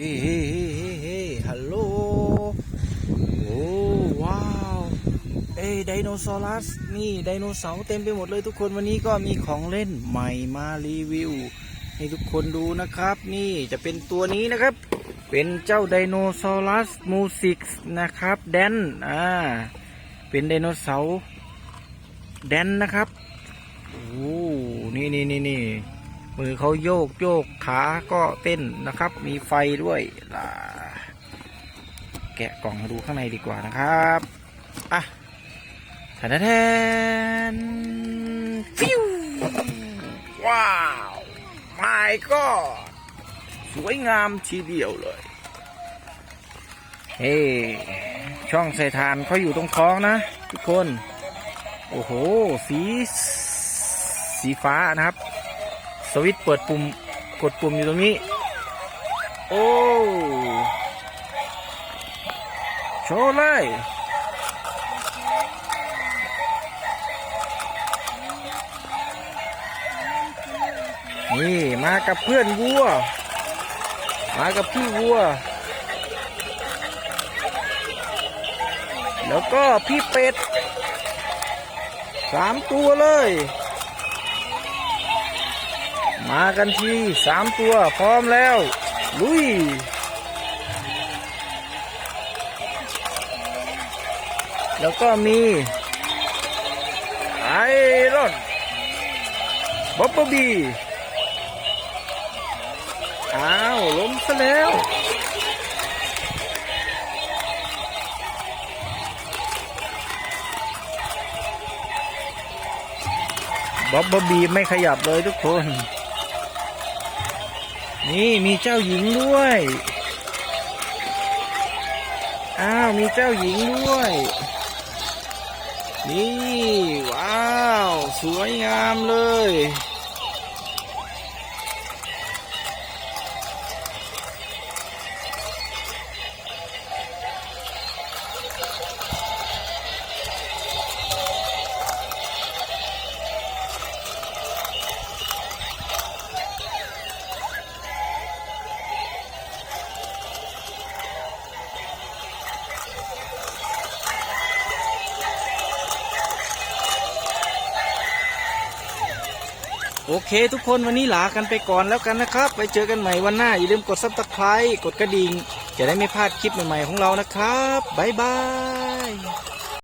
เฮ้เฮ้เฮ้เฮ้เฮ้ฮัลโหลโอ้ว้าวเอ้ไดโนเสารัสนี่ไดโนเสาร์เต็มไปหมดเลยทุกคนวันนี้ก็มีของเล่นใหม่มารีวิวให้ทุกคนดูนะครับ นี่จะเป็นตัวนี้นะครับ เป็นเจ้าไดโนเสารัสมูสิกนะครับแดนอ่าเป็นไดโนเสาร์แดนนะครับโอ้นี่นี่นี่นี่ มือเขาโยกโยกขาก็เต้นนะครับ มีไฟด้วยล่ะแกะกล่องมาดูข้างในดีกว่านะครับอะแทนแทนฟิวว้าวไม่ก็สวยงามทีเดียวเลย เฮ้ ช่องใส่ทานเขาอยู่ตรงท้องนะ ทุกคน โอ้โห สี สีฟ้านะครับ สวิตเปิดปุ่มกดปุ่มอยู่ตรงนี้ โอ้โชว์เลยนี่มากับเพื่อนวัว มากับพี่วัว แล้วก็พี่เป็ดสามตัวเลย มากันทีสามตัวพร้อมแล้ว ลุยแล้วก็มีไอรอนบ๊อบบี้อ้าวล้มซะแล้ว บ๊อบบบบีไม่ขยับเลยทุกคน นี่มีเจ้าหญิงด้วย อ้าว มีเจ้าหญิงด้วย นี่ ว้าว สวยงามเลย โอเค ทุกคนวันนี้ลากันไปก่อนแล้วกันนะครับ ไปเจอกันใหม่วันหน้าอย่าลืมกดซับสไครต์กดกระดิ่งจะได้ไม่พลาดคลิปใหม่ๆของเรานะครับบ๊ายบาย